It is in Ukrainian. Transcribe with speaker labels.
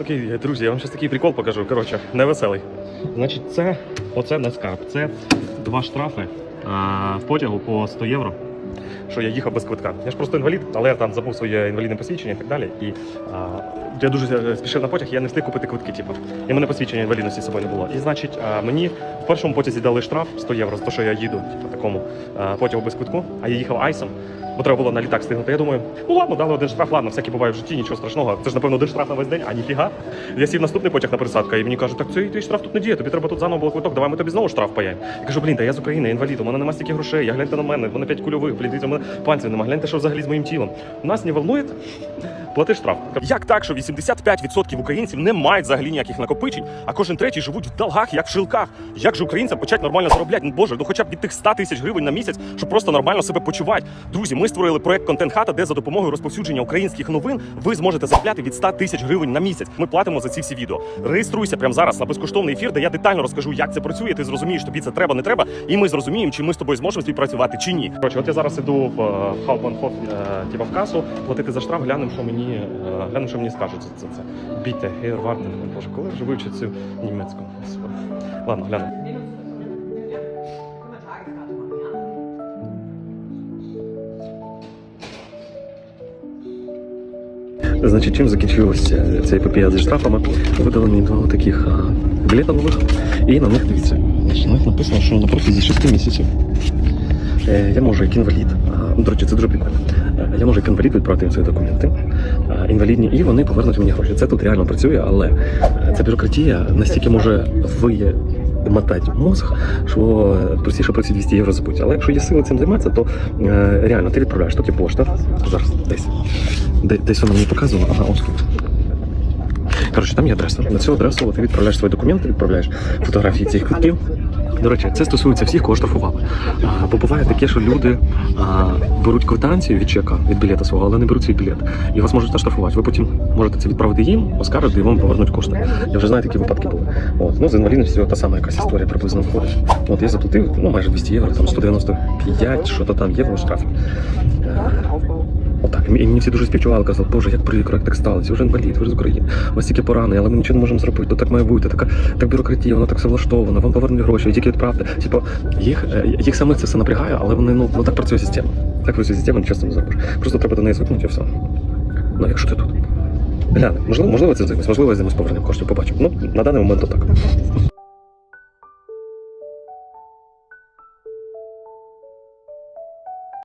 Speaker 1: Окей, друзі, я вам зараз такий прикол покажу. Коротше, невеселий. Значить, це оце не скарб. Це два штрафи а, в потягу по 100 євро. Що я їхав без квитка. Я ж просто інвалід, але я там забув своє інвалідне посвідчення і так далі. І а, я дуже е, спішив на потяг, я не встиг купити квитки. Типу. І мене посвідчення інвалідності з собою не було. І значить, а, мені в першому потязі дали штраф 100 євро за те, що я їду, типу, такому а, потягу без квитку, а я їхав айсом. Бо треба було на літак встигнути. Я думаю, ну ладно, дали один штраф, ладно, всякі буває в житті, нічого страшного. Це ж, напевно, один штраф на весь день, а ніфіга. Я сів наступний потяг на пересадку, і мені кажуть, так цей твій штраф тут не діє, тобі треба тут заново було квиток, давай ми тобі знову штраф паяємо. Я кажу, блін, та я з України, інвалід, у мене нема стільки грошей, я гляньте на мене, вони п'ять кульових, блін, дивіться, у мене пальців нема, гляньте, що взагалі з моїм тілом. Нас не волнує, плати штраф. Як так, що 85% українців не мають взагалі ніяких накопичень, а кожен третій живуть в долгах, як в шилках. Як же українцям почати нормально заробляти? Ну боже, ну хоча б від тих 100 тисяч гривень на місяць, щоб просто нормально себе почувати. Друзі, ми створили проект Контент Хата, де за допомогою розповсюдження українських новин ви зможете заробляти від 100 тисяч гривень на місяць. Ми платимо за ці всі відео. Реєструйся прямо зараз на безкоштовний ефір, де я детально розкажу, як це працює. Ти зрозумієш, тобі це треба, не треба, і ми зрозуміємо, чи ми з тобою зможемо співпрацювати чи ні. Коротше, от я зараз іду в е, Хаупманхоф, типа в касу, платити за штраф, глянемо, що мені е, глянемо, що мені скажуть за це. це. Біте, гейр, вартен. Боже, коли вже вивчу цю німецьку? Ладно, глянемо. Значить, чим закінчилася ця епопея зі штрафами? Видали мені два таких білета нових, і на них дивіться. На них написано, що на протязі 6 місяців е, я можу як інвалід. До речі, це дуже прикольно. Е, Я можу інвалід відправити свої документи інвалідні, і вони повернуть мені гроші. Це тут реально працює, але е, ця бюрократія настільки може вимотати мозг, що е, простіше про ці 200 євро забудь. Але якщо є сили цим займатися, то е, реально ти відправляєш є пошта. Зараз десь. Десь вона мені показувала, ага, ось. Коротше, там є адреса. На цю адресу ти відправляєш свої документи, відправляєш фотографії цих квитків. До речі, це стосується всіх, кого штрафували. Бо буває таке, що люди а, беруть квитанцію від чека від білета свого, але не беруть свій білет. І вас можуть наштрафувати. Ви потім можете це відправити їм, оскаржити і вам повернуть кошти. Я вже знаю, такі випадки були. От. Ну, з інвалідністю та сама якась історія приблизно входить. От я заплатив ну, майже 200 євро, там 195, що то там євро штраф. Отак, і мені всі дуже співчували, казали, боже, як прикро, як так сталося, ви ж інвалід, ви ж з України, вас тільки порани, але ми нічого не можемо зробити, то так має бути, така так бюрократія, воно так все влаштовано, вам повернуть гроші, тільки відправте. Типу, їх, е, їх самих це все напрягає, але вони ну, ну так працює система. Так працює система, нічого не зробиш. Просто треба до неї звикнути і все. Ну, якщо ти тут. Гляне, можливо, можливо, це займись, можливо, я займусь поверненням коштів, побачимо. Ну, на даний момент то так.